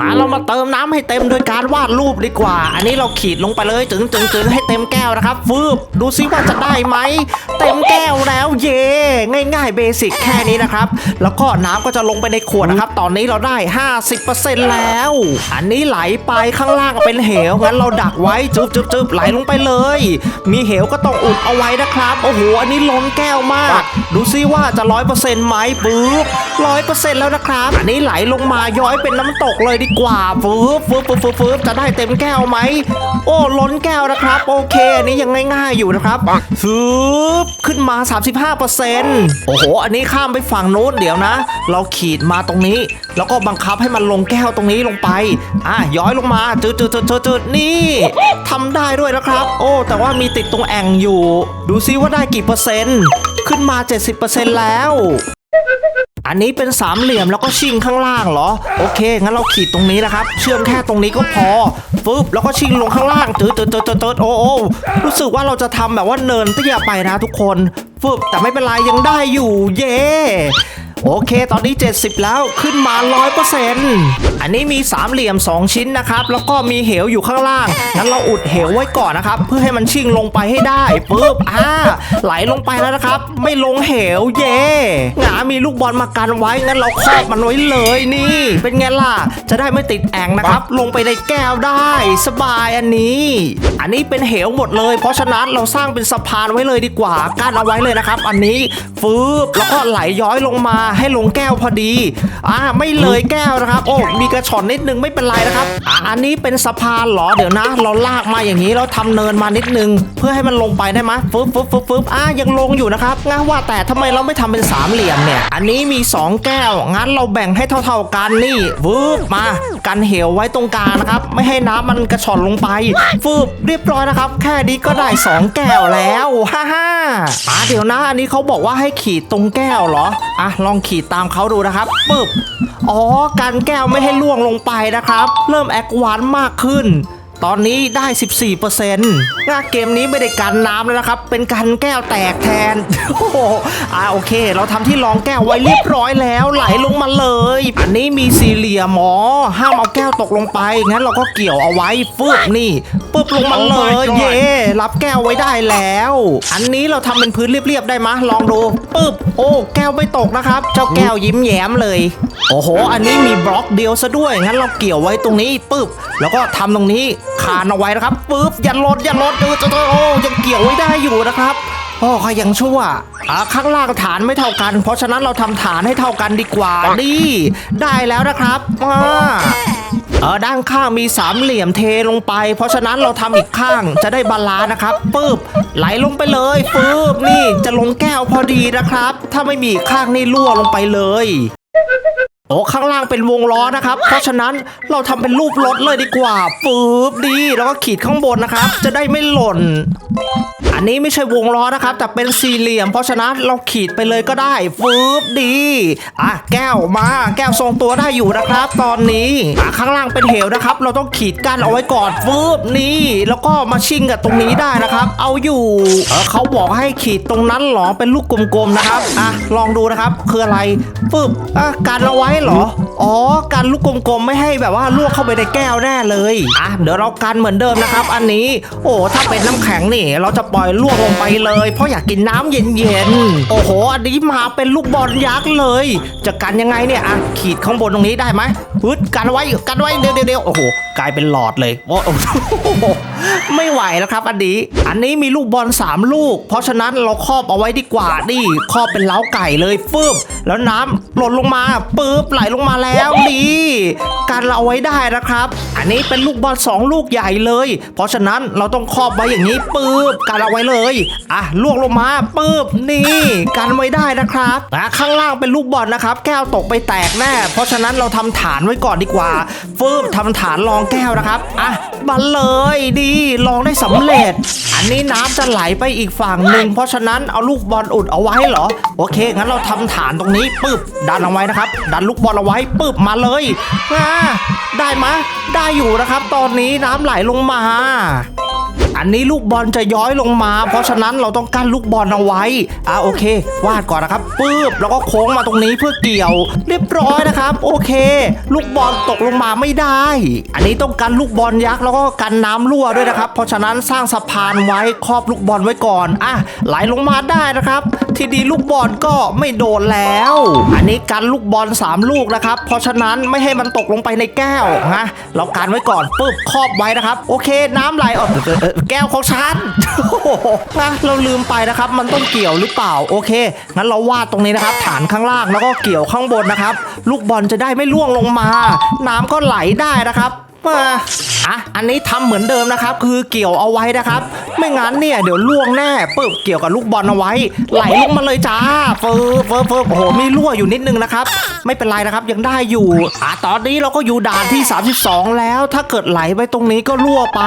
มาเรามาเติมน้ำให้เต็มโดยการวาดรูปดีกว่า อันนี้เราขีดลงไปเลยจึงจึงจึงให้เต็มแก้วนะครับฟืบดูซิว่าจะได้ไหมเต็มแก้วแล้วเย่ง่ายๆเบสิกแค่นี้นะครับ แล้วก็น้ำก็จะลงไปในขวดนะครับ ตอนนี้เราได้ 50%แล้ว อันนี้ไหลไปข้างล่างเป็นเหวงั้นเราดักไว้จึ๊บจึ๊บจึ๊บไหลลงไปเลย มีเหวก็ต้องอุดเอาไว้นะครับโอ้โหอันนี้ล้นแก้วมาก ดูซิว่าจะร้อยเปอร์เซ็นต์ไหมปึ๊บร้อยเปอร์เซ็นต์แล้วนะครับอันนี้ไหลลงมาย้อยเป็นน้ำตกเลยดีกว่าปึ๊บปึ๊บปึ๊บปึ๊บปึ๊บจะได้เต็มแก้วไหม โอ้ล้นแก้วนะครับ โอเคอันนี้ยังง่ายๆอยู่นะครับปึ๊บขึ้นมา 35%โอ้โห อันนี้ข้ามไปฝั่งโน้นเดี๋ยวนะ เราขีดมาตรงนี้ แล้วก็บังคับให้มันลงแก้วตรงนี้ลงไป อะย้อยลงมาจืดจืดจืดจืดจืดนี่ทำได้ด้วยนะครับ โอ้ แต่ว่ามีติดตรงแอ่งอยู่ ดูซิว่าได้กี่เปอร์เซ็นต์ ขึ้นมา 70%แล้ว อันนี้เป็นสามเหลี่ยมแล้วก็ชิงข้างล่างเหรอ โอเค งั้นเราขีดตรงนี้นะครับ เชื่อมแค่ตรงนี้ก็พอปึ๊บแล้วก็ชิงลงข้างล่างตืดตืดตืดตืดตืดโอ้โอ้รู้สึกว่าเราจะทำแบบว่าเนินเตี้ยไปนะทุกคนปึ๊บแต่ไม่เป็นไรยังได้อยู่เย่ โอเค ตอนนี้ 70 แล้วขึ้นมา 100%อันนี้มีสามเหลี่ยม 2 ชิ้นนะครับ แล้วก็มีเหวอยู่ข้างล่าง งั้นเราอุดเหวไว้ก่อนนะครับ เพื่อให้มันชิงลงไปให้ได้ปึ๊บอ่าไหลลงไปแล้วนะครับ ไม่ลงเหวเย่หงามีลูกบอลมากันไว้ งั้นเราครอบมันไว้เลยนี่ เป็นไงล่ะ จะได้ไม่ติดแอ่งนะครับ ลงไปในแก้วได้ สบายอันนี้ อันนี้เป็นเหวหมดเลย เพราะฉะนั้นเราสร้างเป็นสะพานไว้เลยดีกว่ากั้นเอาไว้เลยนะครับ อันนี้ฟืบแล้วก็ไหลย้อยลงมาให้ลงแก้วพอดีอ่าไม่เลยแก้วนะครับ โอ้มีกระชอนนิดนึงไม่เป็นไรนะครับอันนี้เป็นสะพานเหรอเดี๋ยวนะ เราลากมาอย่างนี้เราทำเนินมานิดนึง เพื่อให้มันลงไปได้ไหมฟึบฟึบฟึบฟึบอ่ายังลงอยู่นะครับงั้นว่าแต่ทำไมเราไม่ทำเป็นสามเหลี่ยมเนี่ย อันนี้มี 2 แก้ว งั้นเราแบ่งให้เท่า ๆกันนี่ฟึบมากันเหวไว้ตรงกลางนะครับ ไม่ให้น้ำมันกระชอนลงไปฟึบเรียบร้อยนะครับ แค่นี้ก็ได้ 2 แก้วแล้ว ฮ่าฮ่าอ่าเดี๋ยวนะ อันนี้เขาบอกว่าให้ขีดตรงแก้วเหรอ อะลองขีดตามเขาดูนะครับปึ๊บอ๋อการแก้วไม่ให้ล่วงลงไปนะครับ เริ่มแอควานมากขึ้น ตอนนี้ได้ 14%งาเกมนี้ไม่ได้กันน้ำแล้วนะครับ เป็นการแก้วแตกแทน โอ้โหอ่าโอเค เราทำที่รองแก้วไว้เรียบร้อยแล้ว ไหลลงมาเลย อันนี้มีสี่เหลี่ยมหมอ ห้ามเอาแก้วตกลงไป งั้นเราก็เกี่ยวเอาไว้ฟึบนี่ปึ๊บลงมาเลย Oh my god เย่รับแก้วไว้ได้แล้ว อันนี้เราทำเป็นพื้นเรียบๆได้มะลองดูปึ๊บ โอ้ แก้วไม่ตกนะครับ เจ้าแก้วยิ้มแย้มเลย โอ้โห อันนี้มีบล็อกเดียวซะด้วย งั้นเราเกี่ยวไว้ตรงนี้ปึ๊บ แล้วก็ทำตรงนี้ คานเอาไว้นะครับปึ๊บอย่าลดอย่าลดเออจะโอ้ยังเกี่ยวไว้ได้อยู่นะครับโอ้เขายังชั่วอะข้างล่างฐานไม่เท่ากัน เพราะฉะนั้นเราทำฐานให้เท่ากันดีกว่านี่ได้แล้วนะครับอ่าเออด้านข้างมีสามเหลี่ยมเทลงไป เพราะฉะนั้นเราทำอีกข้างจะได้บาลานซ์นะครับปึ๊บไหลลงไปเลยปึ๊บนี่จะลงแก้วพอดีนะครับ ถ้าไม่มีอีกข้างนี่รั่วลงไปเลย โอ้ข้างล่างเป็นวงล้อนะครับ เพราะฉะนั้นเราทำเป็นรูปรถเลยดีกว่าปึ๊บดีแล้วก็ขีดข้างบนนะครับ จะได้ไม่หล่น อันนี้ไม่ใช่วงล้อนะครับ แต่เป็นสี่เหลี่ยม เพราะฉะนั้นเราขีดไปเลยก็ได้ฟืบดีอะแก้วมาแก้วทรงตัวได้อยู่นะครับ ตอนนี้อะข้างล่างเป็นเหวนะครับ เราต้องขีดกั้นเอาไว้ก่อนฟืบนี่แล้วก็มาชิงกับตรงนี้ได้นะครับ เอาอยู่เออเขาบอกให้ขีดตรงนั้นเหรอเป็นลูกกลมๆนะครับอะลองดูนะครับคืออะไรฟืบอะกันเอาไว้เหรอ อ๋อ กันลูกกลมๆไม่ให้แบบว่าลวกเข้าไปในแก้วแน่เลย อะ เดี๋ยวเรากันเหมือนเดิมนะครับ อันนี้ โอ้ ถ้าเป็นน้ำแข็งนี่ เราจะปล่อยลวกลงไปเลย เพราะอยากกินน้ำเย็นๆ โอ้โห อันนี้มาเป็นลูกบอลยักษ์เลย จะกันยังไงเนี่ย อะ ขีดข้างบนตรงนี้ได้ไหมฮึดกันไว้ กันไว้เดี๋ยวเดี๋ยวโอ้โห กลายเป็นหลอดเลยโอ้โหไม่ไหวแล้วครับ อันนี้ อันนี้มีลูกบอลสามลูก เพราะฉะนั้นเราครอบเอาไว้ดีกว่านี่ครอบเป็นเล้าไก่เลยฟึบแล้วน้ำหล่นลงมาปึ๊บไหลลงมาแล้วดีการเราเอาไว้ได้นะครับอันนี้เป็นลูกบอลสองลูกใหญ่เลย เพราะฉะนั้นเราต้องครอบไว้อย่างนี้ปึ๊บการเอาไว้เลยอะล่วงลงมาปึ๊บนี่กันไว้ได้นะครับอะข้างล่างเป็นลูกบอลนะครับ แก้วตกไปแตกแน่ เพราะฉะนั้นเราทำฐานไว้ก่อนดีกว่าฟึบทำฐานรองแก้วนะครับอะบันเลยดีลองได้สำเร็จ อันนี้น้ำจะไหลไปอีกฝั่งหนึ่งเพราะฉะนั้นเอาลูกบอลอุดเอาไว้เหรอ โอเคงั้นเราทำฐานตรงนี้ปึ๊บดันเอาไว้นะครับ ดันลูกบอลเอาไว้ปึ๊บมาเลยอ่าได้ม ได้อยู่นะครับ ตอนนี้น้ำไหลลงมา อันนี้ลูกบอลจะย้อยลงมา เพราะฉะนั้นเราต้องกั้นลูกบอลเอาไว้อ่าโอเค วาดก่อนนะครับปึ๊บแล้วก็โค้งมาตรงนี้เพื่อเกี่ยว เรียบร้อยนะครับ โอเค ลูกบอลตกลงมาไม่ได้ อันนี้ต้องกันลูกบอลยักษ์แล้วก็กันน้ำรั่วด้วยนะครับ เพราะฉะนั้นสร้างสะพานไว้ครอบลูกบอลไว้ก่อนอะไหลลงมาได้นะครับ ทีดีลูกบอลก็ไม่โดนแล้ว อันนี้กันลูกบอล3ลูกนะครับ เพราะฉะนั้นไม่ให้มันตกลงไปในแก้วนะเรากันไว้ก่อนปึ๊บครอบไว้นะครับ โอเค น้ำไหลออกแก้วของฉันนะเราลืมไปนะครับ มันต้องเกี่ยวหรือเปล่าโอเคงั้นเราวาดตรงนี้นะครับ ฐานข้างล่างแล้วก็เกี่ยวข้างบนนะครับ ลูกบอลจะได้ไม่ล่วงลงมา น้ำก็ไหลได้นะครับ มาอะอันนี้ทำเหมือนเดิมนะครับ คือเกี่ยวเอาไว้นะครับ ไม่งั้นเนี่ยเดี๋ยวล่วงแน่ปึ๊บเกี่ยวกับลูกบอลเอาไว้ ไหลลงมาเลยจ้าเฟิร์เฟิร์เฟิร์โอ้โหมีรั่วอยู่นิดนึงนะครับ ไม่เป็นไรนะครับยังได้อยู่อะตอนนี้เราก็อยู่ด่านที่ 32 แล้ว ถ้าเกิดไหลไปตรงนี้ก็รั่วไป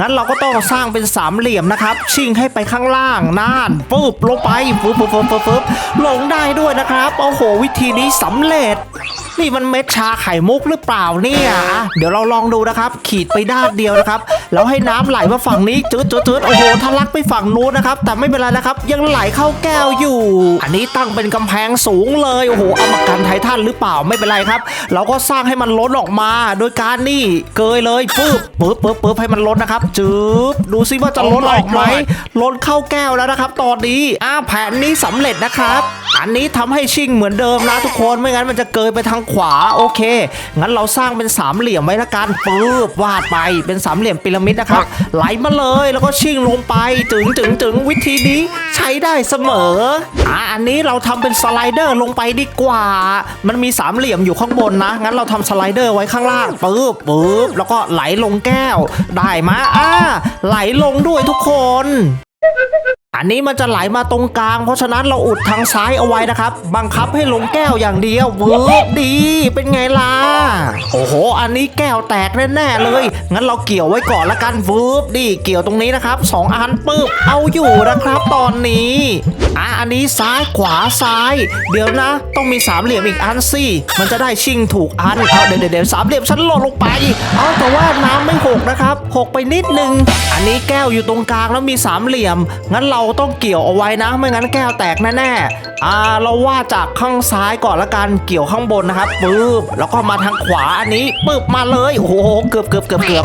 งั้นเราก็ต้องสร้างเป็นสามเหลี่ยมนะครับ ชิ่งให้ไปข้างล่างน่านปึ๊บลงไปปึ๊บปึ๊บปึ๊บปึ๊บปึ๊บลงได้ด้วยนะครับโอ้โหวิธีนี้สำเร็จ นี่มันเม็ดชาไข่มุกหรือเปล่าเนี่ยอะเดี๋ยวเราลองดูนะครับ ขีดไปด้านเดียวนะครับ แล้วให้น้ำไหลมาฝั่งนี้จืดจืดจืดโอ้โหทะลักไปฝั่งนู้นนะครับ แต่ไม่เป็นไรนะครับ ยังไหลเข้าแก้วอยู่ อันนี้ตั้งเป็นกำแพงสูงเลย โอ้โหเอามากันไททันหรือเปล่าไม่เป็นไรครับ เราก็สร้างให้มันล้นออกมา โดยการนี่เกยเลยปึ๊บปึ๊บปึ๊บปึ๊บให้มันล้นนะครับจืบดูซิว่าจะล้นออกไหมล้นเข้าแก้วแล้วนะครับ ตอนนี้อ่าแผนนี้สำเร็จนะครับ อันนี้ทำให้ชิ่งเหมือนเดิมนะทุกคนไม่งั้นมันจะเกยไปทางขวาโอเค งั้นเราสร้างเป็นสามเหลี่ยมไว้ละกันปึ๊บวาดไปเป็นสามเหลี่ยมพีระมิดนะครับไหลมาเลยแล้วก็ชิ่งลงไปถึงถึงถึงวิธีนี้ใช้ได้เสมออะอันนี้เราทำเป็นสไลเดอร์ลงไปดีกว่า มันมีสามเหลี่ยมอยู่ข้างบนนะ งั้นเราทำสไลเดอร์ไว้ข้างล่างปึ๊บปึ๊บแล้วก็ไหลลงแก้ว ได้มะอ่าไหลลงด้วยทุกคน อันนี้มันจะไหลมาตรงกลาง เพราะฉะนั้นเราอุดทางซ้ายเอาไว้นะครับ บังคับให้ลงแก้วอย่างเดียวเวิร์กดีเป็นไงล่ะ โอ้โห อันนี้แก้วแตกแน่ๆเลย งั้นเราเกี่ยวไว้ก่อนละกันเวืบดีเกี่ยวตรงนี้นะครับสองอันปึ๊บเอาอยู่นะครับตอนนี้อะอันนี้ซ้ายขวาซ้าย เดี๋ยวนะ ต้องมีสามเหลี่ยมอีกอันสิมันจะได้ชิงถูกอันเอาเดี๋ยวเดี๋ยวเดี๋ยวสามเหลี่ยมฉันหล่นลงไปเอาแต่ว่าน้ำไม่หกนะครับหกไปนิดนึง อันนี้แก้วอยู่ตรงกลางแล้วมีสามเหลี่ยมงั้นเราต้องเกี่ยวเอาไว้นะ ไม่งั้นแก้วแตกแน่ๆอ่าเราว่าจากข้างซ้ายก่อนละกันเกี่ยวข้างบนนะครับปึ๊บแล้วก็มาทางขวาอันนี้ปึ๊บมาเลยโอ้โหเกือบเกือบเกือบเกือบ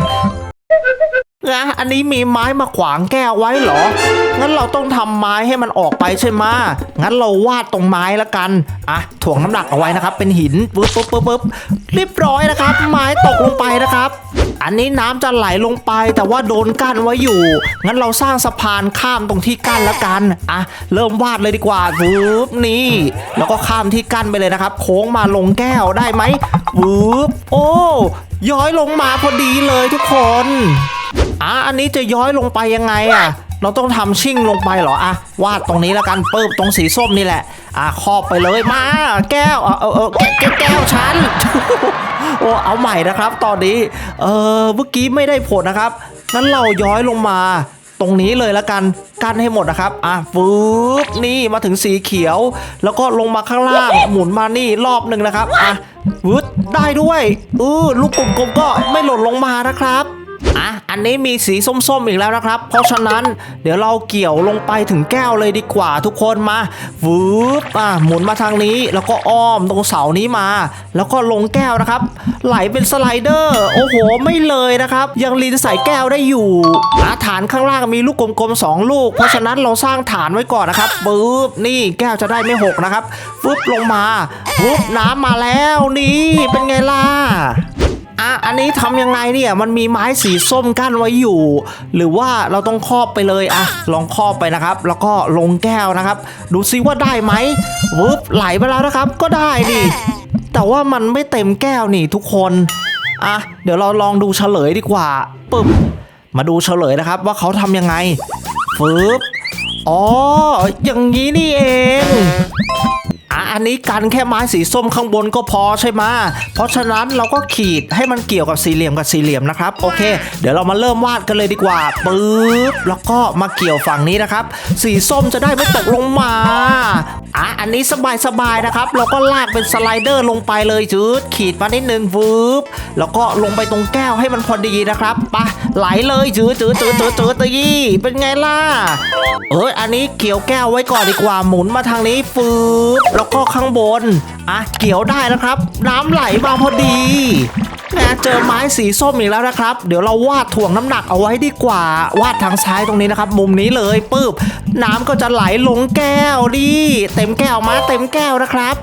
นะอันนี้มีไม้มาขวางแก้วไว้เหรอ งั้นเราต้องทำไม้ให้มันออกไปใช่ไหมงั้นเราวาดตรงไม้ละกัน อะถ่วงน้ำหนักเอาไว้นะครับ เป็นหินปึ๊บปึ๊บปึ๊บปึ๊บเรียบร้อยนะครับ ไม้ตกลงไปนะครับ อันนี้น้ำจะไหลลงไปแต่ว่าโดนกั้นไว้อยู่ งั้นเราสร้างสะพานข้ามตรงที่กั้นละกัน อะ เริ่มวาดเลยดีกว่าปึ๊บนี่ แล้วก็ข้ามที่กั้นไปเลยนะครับ โค้งมาลงแก้วได้ไหมปึ๊บโอ้ ย้อยลงมาพอดีเลยทุกคน อะอันนี้จะย้อยลงไปยังไงอะ เราต้องทำชิ่งลงไปเหรออะวาดตรงนี้แล้วกันเปิบตรงสีส้มนี่แหละ อะครอบไปเลยมา แก้วเออเออเออแก้วแก้วแก้วฉันโอ้เอาใหม่นะครับ ตอนนี้เออเมื่อกี้ไม่ได้ผลนะครับงั้นเราย้อยลงมาตรงนี้เลยแล้วกันกันให้หมดนะครับ อะฟืบนี่มาถึงสีเขียว แล้วก็ลงมาข้างล่างหมุนมานี่รอบหนึ่งนะครับ อะวืดได้ด้วยเออลูกกลมๆก็ไม่หล่นลงมานะครับ อะอันนี้มีสีส้มๆอีกแล้วนะครับ เพราะฉะนั้นเดี๋ยวเราเกี่ยวลงไปถึงแก้วเลยดีกว่าทุกคนมาวืบอะหมุนมาทางนี้แล้วก็อ้อมตรงเสานี้มา แล้วก็ลงแก้วนะครับ ไหลเป็นสไลเดอร์โอ้โหไม่เลยนะครับ ยังลีนใส่แก้วได้อยู่อะฐานข้างล่างมีลูกกลมๆสองลูก เพราะฉะนั้นเราสร้างฐานไว้ก่อนนะครับปึ๊บนี่แก้วจะได้ไม่หกนะครับฟึบลงมาฟึบน้ำมาแล้วนี่เป็นไงล่ะ อะอันนี้ทำยังไงเนี่ยมันมีไม้สีส้มกั้นไว้อยู่ หรือว่าเราต้องครอบไปเลยอะลองครอบไปนะครับ แล้วก็ลงแก้วนะครับ ดูซิว่าได้ไหมวึบไหลไปแล้วนะครับ ก็ได้ดิแต่ว่ามันไม่เต็มแก้วนี่ทุกคนอะเดี๋ยวเราลองดูเฉลยดีกว่าปึ๊บมาดูเฉลยนะครับว่าเขาทำยังไงฟึบอ๋ออย่างนี้นี่เอง อะอันนี้กันแค่ไม้สีส้มข้างบนก็พอใช่ไหมเพราะฉะนั้นเราก็ขีดให้มันเกี่ยวกับสี่เหลี่ยมกับสี่เหลี่ยมนะครับโอเค เดี๋ยวเรามาเริ่มวาดกันเลยดีกว่าปึ๊บแล้วก็มาเกี่ยวฝั่งนี้นะครับ สีส้มจะได้ไม่ตกลงมาอะอันนี้สบายๆนะครับ เราก็ลากเป็นสไลเดอร์ลงไปเลยจืดขีดมานิดนึงวืบแล้วก็ลงไปตรงแก้วให้มันพอดีนะครับปะไหลเลยจืดจืดจืดจืดจืดตีเป็นไงล่ะเอยอันนี้เกี่ยวแก้วไว้ก่อนดีกว่าหมุนมาทางนี้ฟืบแล้วก็ข้างบน อะ เกี่ยวได้นะครับ น้ำไหลมาพอดีแหมเจอไม้สีส้มอีกแล้วนะครับ เดี๋ยวเราวาดถ่วงน้ำหนักเอาไว้ดีกว่า วาดทางซ้ายตรงนี้นะครับ มุมนี้เลยปึ๊บน้ำก็จะไหลลงแก้วดิเต็มแก้วมาเต็มแก้วนะครับ